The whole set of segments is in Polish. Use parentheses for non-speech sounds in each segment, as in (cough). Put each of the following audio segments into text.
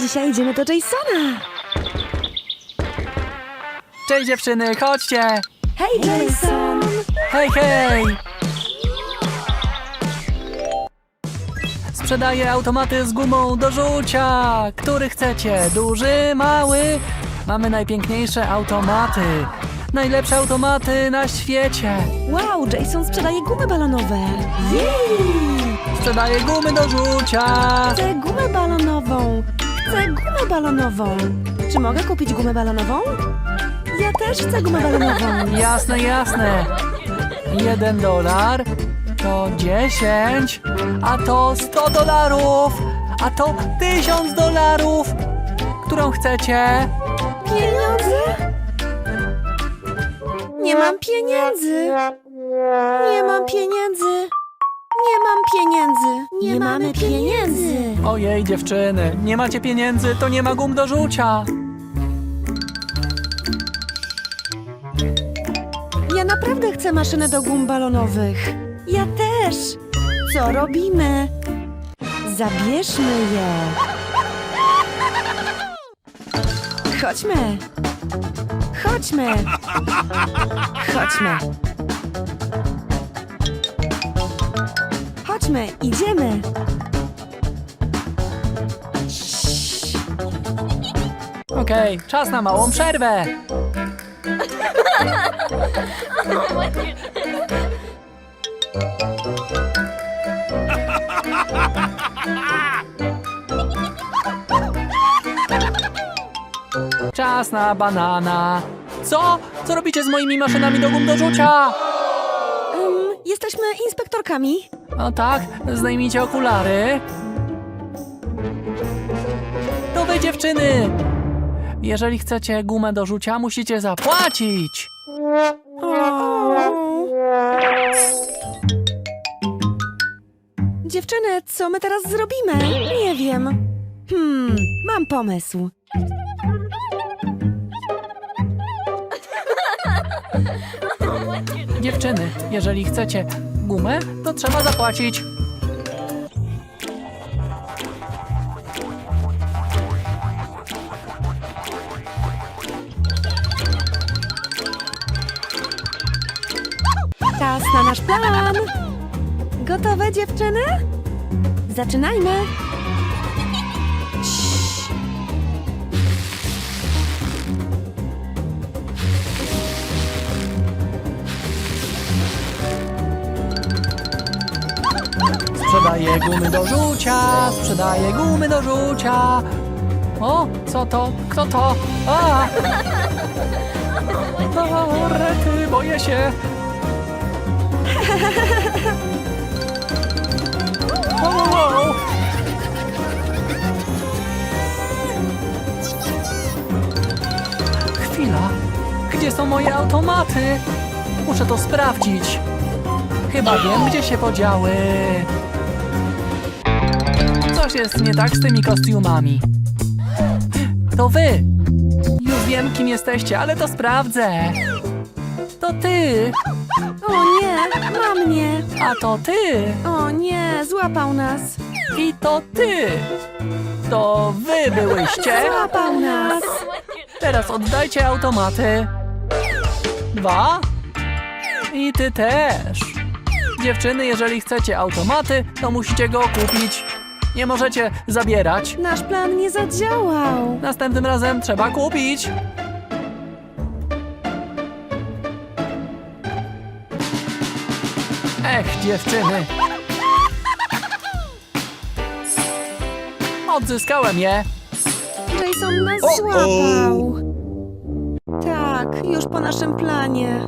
Dzisiaj idziemy do Jasona. Cześć dziewczyny, chodźcie! Hej, Jason! Hej, hej! Sprzedaję automaty z gumą do rzucia. Który chcecie? Duży, mały? Mamy najpiękniejsze automaty. Najlepsze automaty na świecie. Wow, Jason sprzedaje gumy balonowe. Jej! Sprzedaję gumy do rzucia. Chcę gumę balonową. Chcę gumę balonową. Czy mogę kupić gumę balonową? Ja też chcę gumę balonową. Jasne, jasne. Jeden dolar to 10, a to 100 dolarów, a to 1000 dolarów. Którą chcecie? Pieniądze? Nie mam pieniędzy. Nie mam pieniędzy. Nie mam pieniędzy. Nie, mamy pieniędzy. Ojej, dziewczyny, nie macie pieniędzy, to nie ma gum do rzucia. Ja naprawdę chcę maszynę do gum balonowych. Ja też. Co robimy? Zabierzmy je. Chodźmy. Chodźmy. Chodźmy. Chodźmy, idziemy. Okej, czas na małą przerwę. Czas na banana. Co? Co robicie z moimi maszynami do gum do rzucia? Em, jesteśmy inspektorkami. No tak, zdejmijcie okulary. To wy dziewczyny! Jeżeli chcecie gumę do rzucia, musicie zapłacić. Dziewczyny, co my teraz zrobimy? Nie wiem. Hmm, mam pomysł. Dziewczyny, jeżeli chcecie gumę, to trzeba zapłacić. Czas na nasz plan. Gotowe, dziewczyny? Zaczynajmy. Sprzedaję gumy do rzucia, sprzedaję gumy do rzucia. O, co to? Kto to? A! O, rety, boję się. O. Chwila, gdzie są moje automaty? Muszę to sprawdzić. Chyba wiem, gdzie się podziały. Coś jest nie tak z tymi kostiumami. To wy! Już wiem, kim jesteście, ale to sprawdzę. To ty, O nie, ma mnie. a to ty O nie, złapał nas. i to ty. To wy byłyście. Złapał nas. Teraz oddajcie automaty. Dwa. I ty też. Dziewczyny, jeżeli chcecie automaty, to musicie go kupić. Nie możecie zabierać. Nasz plan nie zadziałał. Następnym razem trzeba kupić. Ech, dziewczyny. Odzyskałem je. Jason nas O-o. złapał. Tak, już po naszym planie.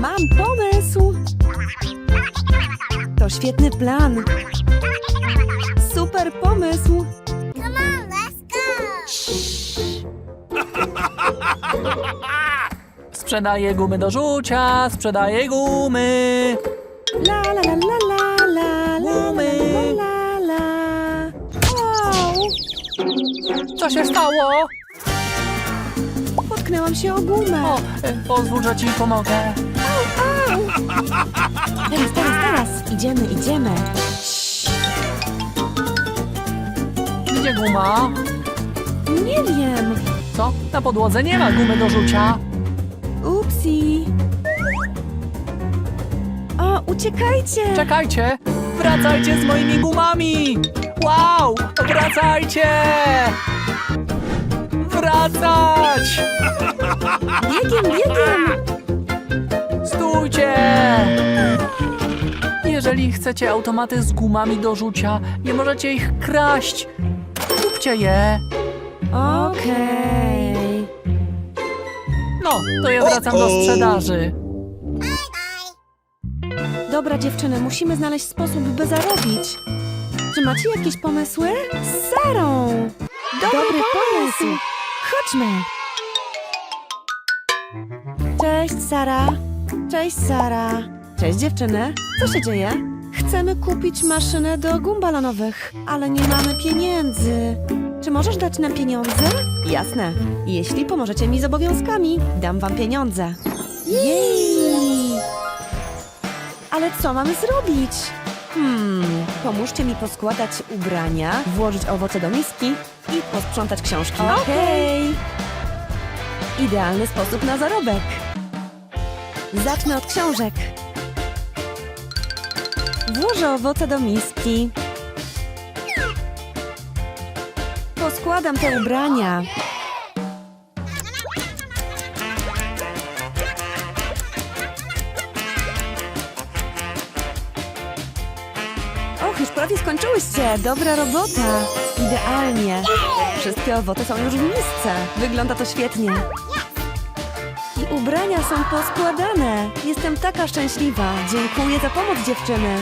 Mam pomysł. To świetny plan. Pomysł. Sprzedaję gumy do rzucia, sprzedaję gumy. La la la la la la Gumy. la la la. Wow, Co się stało? potknęłam się o gumę. O, e, pozwól, że ci pomogę. Teraz, teraz, teraz. Idziemy, idziemy. Gdzie guma? Nie wiem. Co? Na podłodze nie ma gumy do rzucia. Upsi. O, uciekajcie. Czekajcie! Wracajcie z moimi gumami! Wow! Wracajcie! Wracać! Biegiem, biegiem. Stójcie! Jeżeli chcecie automaty z gumami do rzucia, nie możecie ich kraść. Je. Okej. No, to ja wracam do sprzedaży. Dobra, dziewczyny, musimy znaleźć sposób, by zarobić. Czy macie jakieś pomysły? Z Sarą! Dobry, pomysł! Chodźmy! Cześć, Sara! Cześć, Sara! Cześć, dziewczyny! Co się dzieje? Chcemy kupić maszynę do gum balonowych, ale nie mamy pieniędzy. Czy możesz dać nam pieniądze? Jasne. Jeśli pomożecie mi z obowiązkami, dam wam pieniądze. Jej! Ale co mamy zrobić? Hmm, pomóżcie mi poskładać ubrania, włożyć owoce do miski i posprzątać książki. Okej. Idealny sposób na zarobek. Zacznę od książek. Włożę owoce do miski. Poskładam te ubrania. Och, już prawie skończyłyście. Dobra robota. Idealnie. Wszystkie owoce są już w misce. Wygląda to świetnie. I ubrania są poskładane. Jestem taka szczęśliwa. Dziękuję za pomoc, dziewczyny.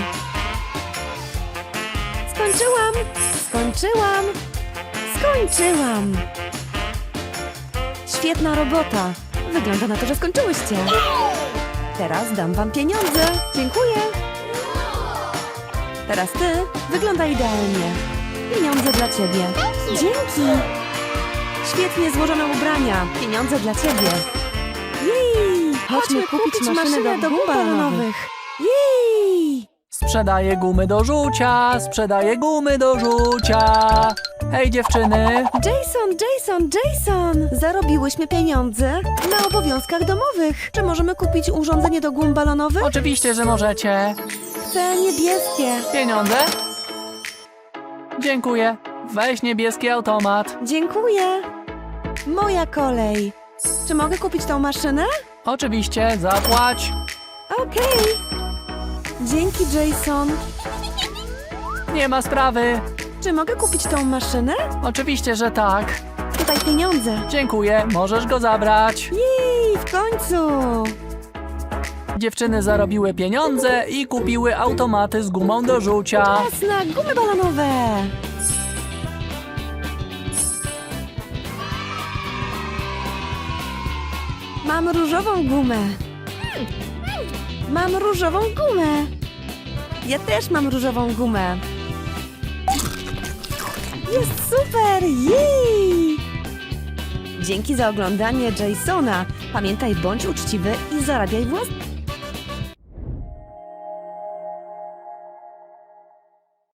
Skończyłam. Skończyłam. Skończyłam. Świetna robota. Wygląda na to, że skończyłyście. Teraz dam wam pieniądze. Dziękuję. Teraz ty. Wygląda idealnie. Pieniądze dla ciebie. Dzięki. Świetnie złożone ubrania. Pieniądze dla ciebie. Jej! Chodźmy, kupić, maszynę, do gum balonowych. Jej! Sprzedaję gumy do rzucia, sprzedaję gumy do rzucia. Hej dziewczyny, Jason, Jason, Jason! Zarobiłyśmy pieniądze na obowiązkach domowych. Czy możemy kupić urządzenie do gum balonowych? oczywiście, że możecie. Chcę niebieskie. Pieniądze? Dziękuję. Weź niebieski automat. Dziękuję. Moja kolej. Czy mogę kupić tą maszynę? Oczywiście, zapłać. Okej. Dzięki, Jason. Nie ma sprawy. Czy mogę kupić tą maszynę? Oczywiście, że tak. Tutaj pieniądze. Dziękuję, możesz go zabrać. Jej, w końcu. Dziewczyny zarobiły pieniądze i kupiły automaty z gumą do rzucia. Czas na gumy balonowe. Mam różową gumę. Mam różową gumę. Ja też mam różową gumę. Jest super! Jej! Dzięki za oglądanie Jasona. Pamiętaj, bądź uczciwy i zarabiaj własne.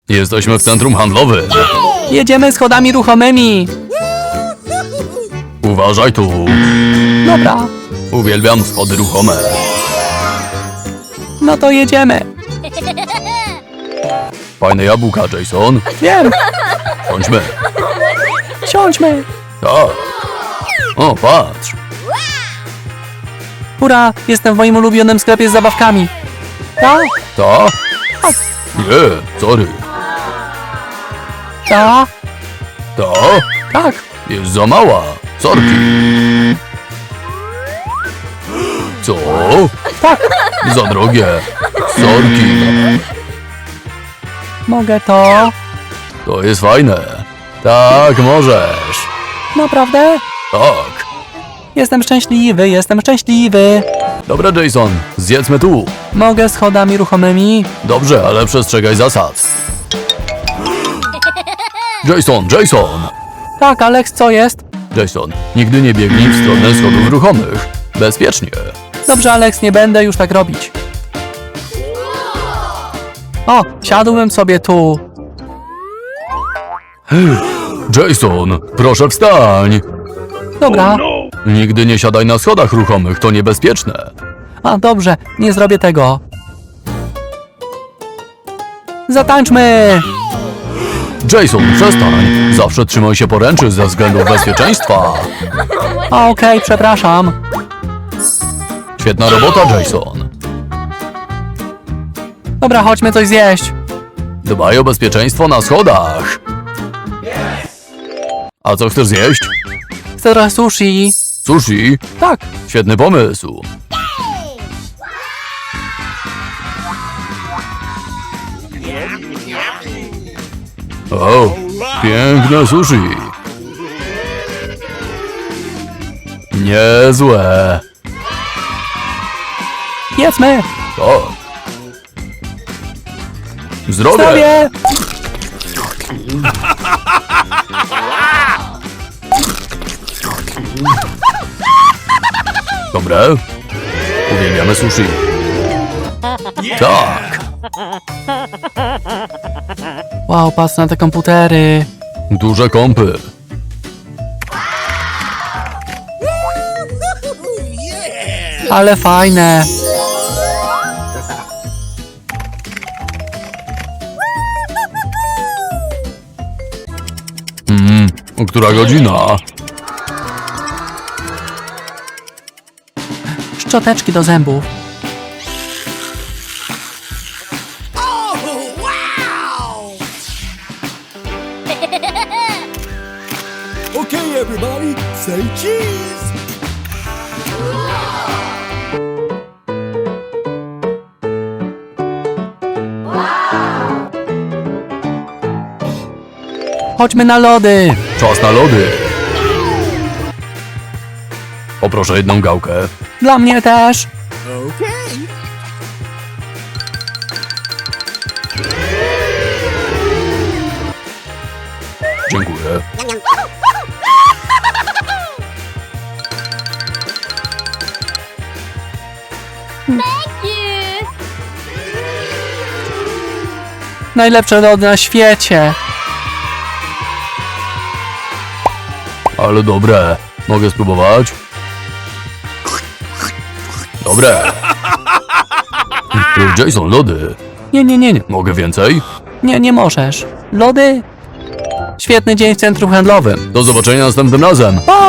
Jesteśmy w centrum handlowym. Jedziemy schodami ruchomymi. Uważaj tu. Dobra, Uwielbiam schody ruchome. no to jedziemy. Fajne jabłka, Jason. Wiem, Bądźmy. siądźmy. Tak. O, patrz. Hurra, jestem w moim ulubionym sklepie z zabawkami. Tak, Ta? Nie, sorry. ta, Ta? tak. Jest za mała. Sorki. Co? Tak, Za drogie. Sorki. mogę to. To jest fajne. Tak, możesz. Naprawdę? Tak. Jestem szczęśliwy, jestem szczęśliwy. Dobra, Jason. Zjedzmy tu. Mogę schodami ruchomymi? Dobrze, ale przestrzegaj zasad. Jason, Jason! Tak, Alex, co jest? Jason, nigdy nie biegnij w stronę schodów ruchomych. Bezpiecznie. Dobrze, Alex, nie będę już tak robić. O, siadłbym sobie tu. Jason, proszę wstań. Dobra. Nigdy nie siadaj na schodach ruchomych, to niebezpieczne. A, dobrze, nie zrobię tego. Zatańczmy! Jason, przestań. Zawsze trzymaj się poręczy ze względu bezpieczeństwa. A, okej, przepraszam. Świetna robota, Jason. Dobra, chodźmy coś zjeść. Dbaj o bezpieczeństwo na schodach. A co chcesz zjeść? Chcę trochę sushi. Sushi? Tak. Świetny pomysł. O, piękne sushi. Niezłe. Jedzmy! O. Zdrowie. Zdrowie! Dobre. Uwielbiamy sushi. Tak. Wow, patrz na te komputery. Duże kąpy. Ale fajne. Mm, która godzina? Szczoteczki do zębów. (laughs) Okay, everybody, say cheese. Chodźmy na lody. Czas na lody. Poproszę jedną gałkę. Dla mnie też. Okay. Dziękuję. Najlepsze lody na świecie. Ale dobre. Mogę spróbować? Dobre. Jason, lody. Nie, nie, nie, nie. Mogę więcej? Nie, nie możesz. Lody? Świetny dzień w centrum handlowym. Do zobaczenia następnym razem. Pa!